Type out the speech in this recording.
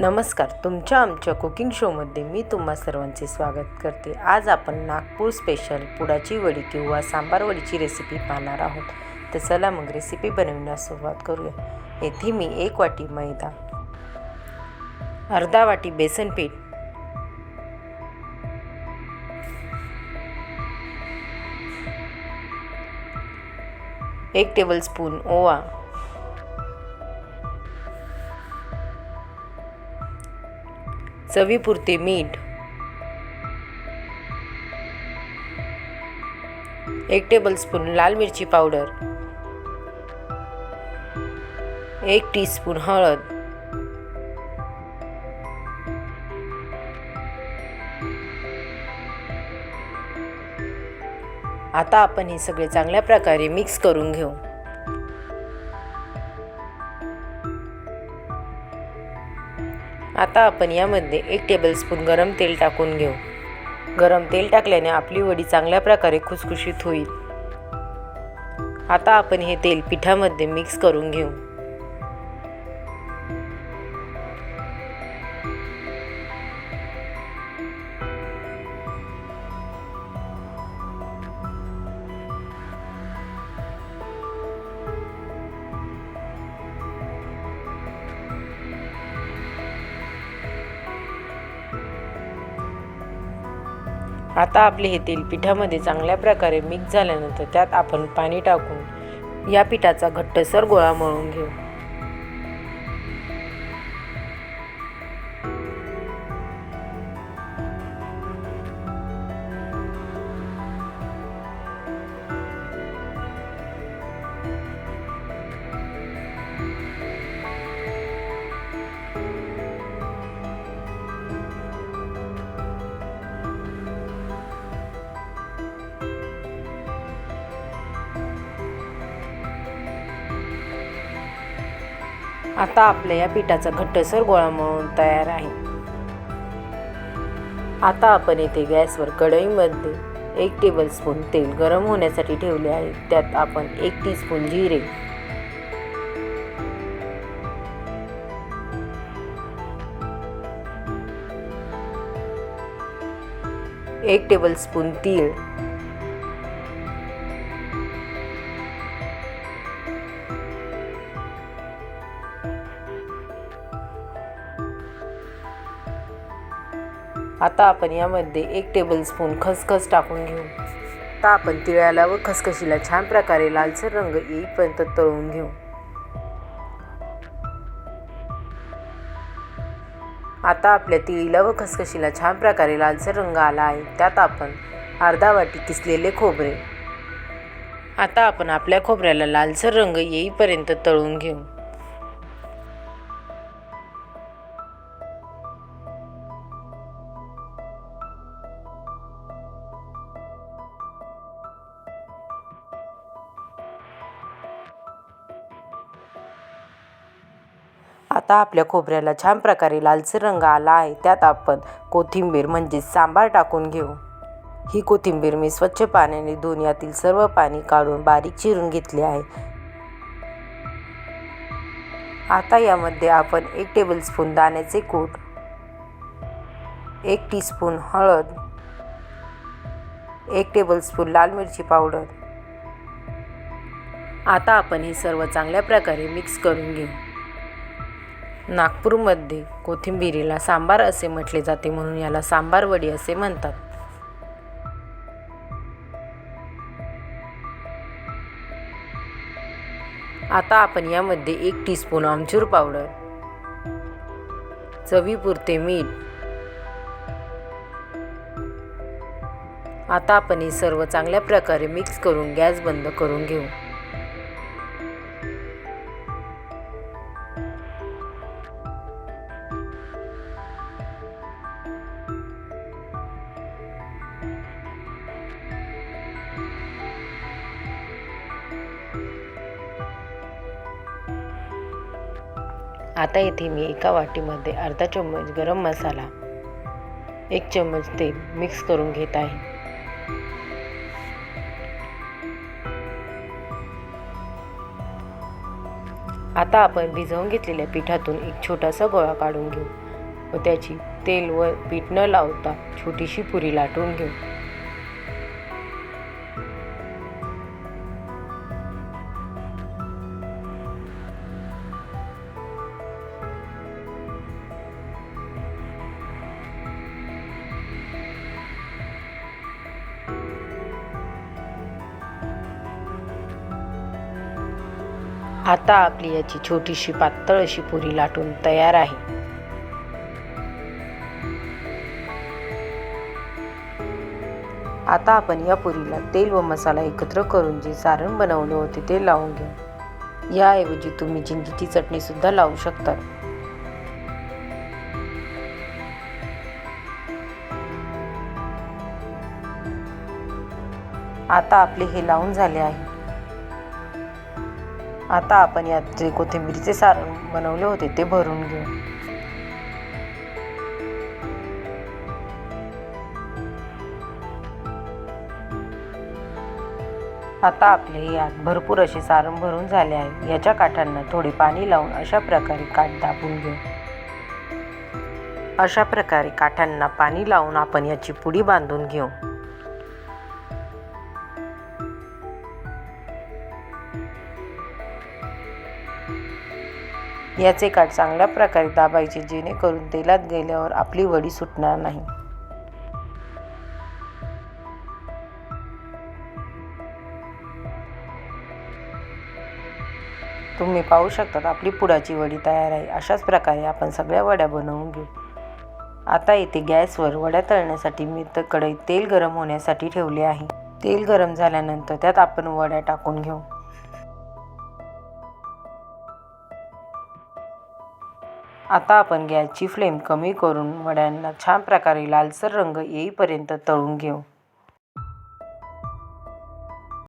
नमस्कार तुमच्या आमच्या कुकिंग शोमध्ये मी तुम्हा सर्वांचे स्वागत करते. आज आपण नागपूर स्पेशल पुडाची वडी किंवा सांबार वडीची रेसिपी पाहणार आहोत. तर चला मग रेसिपी बनवण्यास सुरुवात करूया. येथे मी एक वाटी मैदा अर्धा वाटी बेसन पीठ एक टेबलस्पून ओवा चवीपुरते मीठ. एक टेबलस्पून लाल मिरची पावडर एक टीस्पून हळद. आता आपण हे सगळे चांगल्या प्रकारे मिक्स करून घेऊ. आता आपण यामध्ये एक टेबलस्पून गरम तेल टाकून घेऊ. गरम तेल टाकल्याने आपली वडी चांगल्या प्रकारे खुसखुशीत होईल. आता आपण हे तेल पिठामध्ये मिक्स करून घेऊ. आता आपले हे तेल पिठामध्ये चांगल्या प्रकारे मिक्स झाल्यानंतर त्यात आपण पाणी टाकून या पिठाचा घट्टसर गोळा मळून घेऊ. आता आपल्या या पिठाचा घट्टसर गोळा मळून तयार आहे. आता आपण येथे गॅसवर कढईमध्ये एक टेबलस्पून तेल गरम होण्यासाठी ठेवले आहे. त्यात आपण एक टीस्पून जिरे एक टेबलस्पून तीळ आता आपण यामध्ये एक टेबलस्पून खसखस टाकून घेऊ. आता आपण तिळाला व खसखशीला छान प्रकारे लालसर रंग येईपर्यंत तळून घेऊ. आता आपल्या तिळीला व खसखशीला छान प्रकारे लालसर रंग आला आहे. त्यात आपण अर्धा वाटी किसलेले खोबरे. आता आपण आपल्या खोबऱ्याला लालसर रंग येईपर्यंत तळून घेऊ. आता आपल्या खोबऱ्याला छान प्रकारे लालसर रंग आला आहे. त्यात आपण कोथिंबीर म्हणजेच सांबार टाकून घेऊ. ही कोथिंबीर मी स्वच्छ पाण्याने धुवून यातील सर्व पाणी काढून बारीक चिरून घेतले आहे. आता यामध्ये आपण एक टेबलस्पून दाण्याचे कूट एक टीस्पून हळद एक टेबलस्पून लाल मिरची पावडर. आता आपण हे सर्व चांगल्या प्रकारे मिक्स करून घेऊ. नागपूरमध्ये कोथिंबिरीला सांबार असे म्हटले जाते म्हणून याला सांबार वडी असे म्हणतात. आता आपण यामध्ये एक टीस्पून आमचूर पावडर चवीपुरते मीठ. आता आपण हे सर्व चांगल्या प्रकारे मिक्स करून गॅस बंद करून घेऊ. आता येथे मी एका वाटीमध्ये अर्धा चम्मच गरम मसाला एक चम्मच तेल मिक्स करून घेत आहे. आता आपण भिजवून घेतलेल्या पिठातून एक छोटासा गोळा काढून घेऊ व त्याची तेल व पीठ न लावता छोटीशी पुरी लाटून घेऊ. आता आपली याची छोटीशी पातळ अशी पुरी लाटून तयार आहे. आता आपण या पुरीला तेल व मसाला एकत्र करून जे सारण बनवले होते ते लावून घेऊ. याऐवजी तुम्ही जिंजीची चटणी सुद्धा लावू शकता. आता आपले हे लावून झाले आहे. आता आपण यात जे कोथिंबीरचे सारण बनवले होते ते भरून घेऊ. आता आपले यात भरपूर असे सारण भरून झाले आहे. याच्या काठांना थोडे पाणी लावून अशा प्रकारे काठ दाबून घेऊ. अशा प्रकारे काठांना पाणी लावून आपण याची पुडी बांधून घेऊ. याचे काठ चांगल्या प्रकारे दाबायचे जेणेकरून तेलात गेल्यावर आपली वडी सुटणार नाही. तुम्ही पाहू शकता आपली पुडाची वडी तयार आहे. अशाच प्रकारे आपण सगळ्या वड्या बनवून घेऊ. आता येथे गॅसवर वड्या तळण्यासाठी मी तर कढईत तेल गरम होण्यासाठी ठेवले आहे. तेल गरम झाल्यानंतर त्यात आपण वड्या टाकून घेऊ. आता आपण गॅसची फ्लेम कमी करून वड्यांना छान प्रकारे लालसर रंग येईपर्यंत तळून घेऊ.